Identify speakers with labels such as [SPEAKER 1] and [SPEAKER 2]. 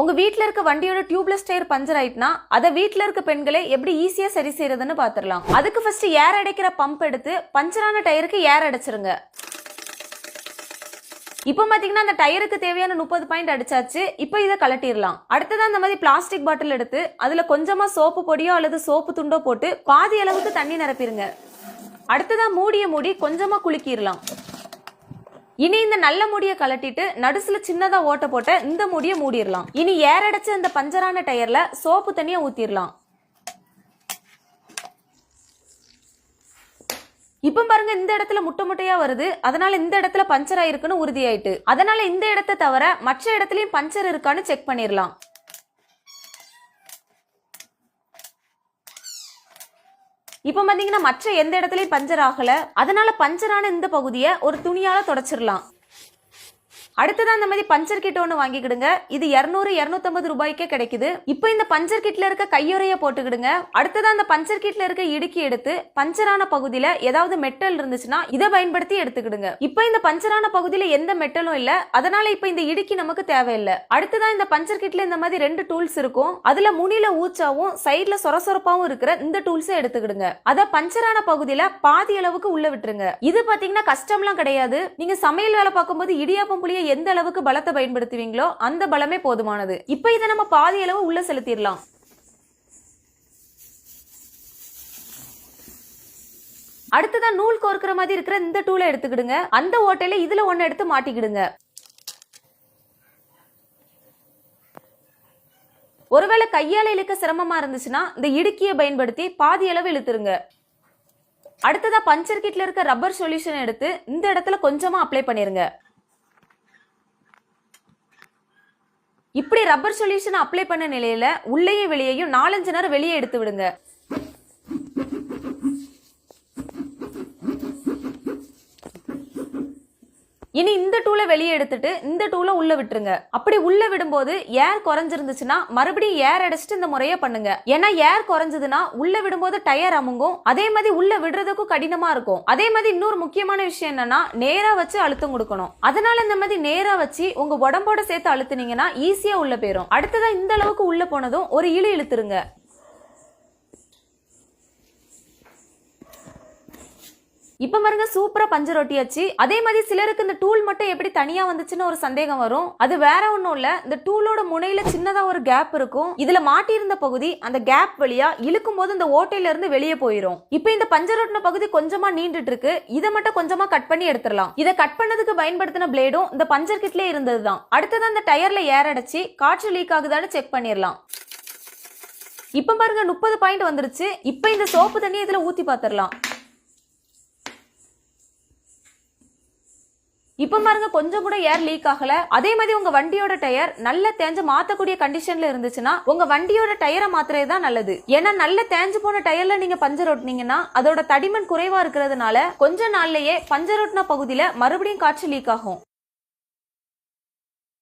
[SPEAKER 1] உங்கள் வீட்டில் இருக்க வண்டியோட டியூப்லெஸ் டயர் பஞ்சர் ஆயிட்டுனா அதை வீட்டில் இருக்க பெண்களே எப்படி ஈஸியாக சரி செய்யறதுன்னு பார்த்துடலாம் அதுக்கு ஃபர்ஸ்ட் ஏர் அடைக்கிற பம்ப் எடுத்து பஞ்சரான டயருக்கு ஏர் அடைச்சிருங்க. இப்போ பார்த்தீங்கன்னா அந்த டயருக்கு தேவையான முப்பது பாயிண்ட் அடிச்சாச்சு. இப்போ இதை கலட்டிடலாம் அடுத்ததான் அந்த மாதிரி பிளாஸ்டிக் பாட்டில் எடுத்து அதில் கொஞ்சமாக சோப்பு பொடியோ அல்லது சோப்பு துண்டோ போட்டு பாதி அளவுக்கு தண்ணி நிரப்பிடுங்க அடுத்ததான் மூடிய மூடி கொஞ்சமாக குலுக்கிடலாம் இனி இந்த நல்ல முடியை கலட்டிட்டு நடுசுல சின்னதா ஓட்ட போட்ட இந்த முடியை மூடிடலாம். இனி ஏர் இந்த பஞ்சரான டயர்ல சோப்பு தண்ணியை ஊத்திடலாம். இப்போ பாருங்க இந்த இடத்துல முட்டை முட்டையா வருது. அதனால இந்த இடத்துல பஞ்சர் ஆயிருக்குன்னு உறுதியாயிட்டு. அதனால இந்த இடத்தை தவிர மற்ற இடத்துலயும் பஞ்சர் இருக்கான்னு செக் பண்ணிடலாம். இப்போ பார்த்தீங்கன்னா மற்ற எந்த இடத்துலையும் பஞ்சர் ஆகலை. அதனால பஞ்சரான இந்த பகுதியை ஒரு துணியால் தொடச்சிடலாம் அடுத்ததான் இந்த மாதிரி பஞ்சர் கிட் ஒன்று வாங்கிக்கிடுங்க. இது இரநூறு இரநூத்தம்பது ரூபாய்க்கே கிடைக்குது. இப்போ இந்த பஞ்சர் கிட்ல இருக்க கையுறையை போட்டுக்கிடுங்க. அடுத்ததான் அந்த பஞ்சர் கிட்ல இருக்க இடுக்கி எடுத்து பஞ்சரான பகுதியில் ஏதாவது மெட்டல் இருந்துச்சுன்னா இதை பயன்படுத்தி எடுத்துக்கிடுங்க. இப்போ இந்த பஞ்சரான பகுதியில் எந்த மெட்டலும் இல்ல. அதனால இப்போ இந்த இடுக்கி நமக்கு தேவையில்லை. அடுத்ததான் இந்த பஞ்சர் கிட்ல இந்த மாதிரி ரெண்டு டூல்ஸ் இருக்கும். அதுல முனில ஊச்சாவும் சைட்ல சொரசொரப்பாவும் இருக்கிற இந்த டூல்ஸை எடுத்துக்கிடுங்க. அதை பஞ்சரான பகுதியில் பாதி அளவுக்கு உள்ள விட்டுருங்க. இது பாத்தீங்கன்னா கஷ்டம்லாம் கிடையாது. நீங்க சமையல் வேலை பார்க்கும்போது இடியாப்பம் புளியை எந்த அளவுக்கு பலத்தை பயன்படுத்துவீங்களோ அந்த பலமே போதுமானது. இப்போ இதை நம்ம பாதி அளவு உள்ள செலுத்திடலாம். அடுத்ததா நூல் கோர்க்கிற மாதிரி இருக்கிற இந்த டூலை எடுத்துக்கிடுங்க. அந்த ஓட்டையில இதுல ஒன்னு எடுத்து மாட்டிக்கிடுங்க. ஒருவேளை கையால இழுக்க சிரமமா இருந்துச்சுன்னா இந்த இடுக்கியை பயன்படுத்தி பாதி அளவு இழுத்துருங்க. அடுத்ததா பஞ்சர் கிட்ல இருக்க ரப்பர் சொல்யூஷன் எடுத்து இந்த இடத்துல கொஞ்சமா அப்ளை பண்ணிருங்க. இப்படி ரப்பர் சொல்யூஷன் அப்ளை பண்ண நிலையில உள்ளேயும் வெளியேயும் நாலஞ்சு நேரம் வெளியே எடுத்து விடுங்க. இனி இந்த டூலை வெளியே எடுத்துட்டு இந்த டூலை உள்ள விட்டுருங்க. அப்படி உள்ள விடும்போது ஏர் குறைஞ்சிருந்துச்சுன்னா மறுபடியும் ஏர் அடைச்சிட்டு இந்த முறையை பண்ணுங்க. ஏன்னா ஏர் குறைஞ்சதுன்னா உள்ள விடும்போது டயர் அமுங்கும். அதே மாதிரி உள்ள விடுறதுக்கும் கடினமா இருக்கும். அதே மாதிரி இன்னொரு முக்கியமான விஷயம் என்னன்னா நேரா வச்சு அழுத்தம் கொடுக்கணும். அதனால இந்த மாதிரி நேரா வச்சு உங்க உடம்போட சேர்த்து அழுத்துனீங்கன்னா ஈஸியா உள்ள போயிரும். அடுத்ததா இந்த அளவுக்கு உள்ள போனதும் ஒரு இழு இழுத்துருங்க. இப்ப பாருங்க சூப்பரா பஞ்சர் ஆச்சு அதே மாதிரி சிலருக்கு இந்த டூல் மட்டும் எப்படி தனியா வந்துச்சுன்னு ஒரு சந்தேகம் வரும். அது வேற ஒன்றும் இல்ல. இந்த டூலோட முனையில சின்னதா ஒரு கேப் இருக்கும். இதுல மாட்டியிருந்த பகுதி அந்த கேப் வழியா இழுக்கும் போது இந்த ஓட்டையில இருந்து வெளியே போயிரும். இப்ப இந்த பஞ்சர் ரொட்டின பகுதி கொஞ்சமா நீண்டுட்டு இருக்கு. இதை மட்டும் கொஞ்சமா கட் பண்ணி எடுத்துடலாம். இதை கட் பண்ணதுக்கு பயன்படுத்தின பிளேடும் இந்த பஞ்சர் கிட்லயே இருந்ததுதான். அடுத்தது அந்த டயர்ல ஏர் அடைச்சி காற்று லீக் ஆகுதான்னு செக் பண்ணிடலாம். இப்ப பாருங்க முப்பது பாயிண்ட் வந்துருச்சு. இப்ப இந்த சோப்பு தண்ணி இதுல ஊத்தி பாத்திரலாம் இப்ப பாருங்க கொஞ்சம் கூட ஏர் லீக் ஆகல. அதே மாதிரி உங்க வண்டியோட டயர் நல்ல தேஞ்சு மாத்தக்கூடிய கண்டிஷன்ல இருந்துச்சுன்னா உங்க வண்டியோட டயரை மாத்துறது தான் நல்லது. ஏன்னா நல்ல தேஞ்சு போன டயர்ல நீங்க பஞ்சர் ஓட்டினீங்கன்னா அதோட தடிமன் குறைவா இருக்கிறதுனால கொஞ்ச நாள்லயே பஞ்சர் ஓட்டின பகுதியில மறுபடியும் காற்று லீக் ஆகும்.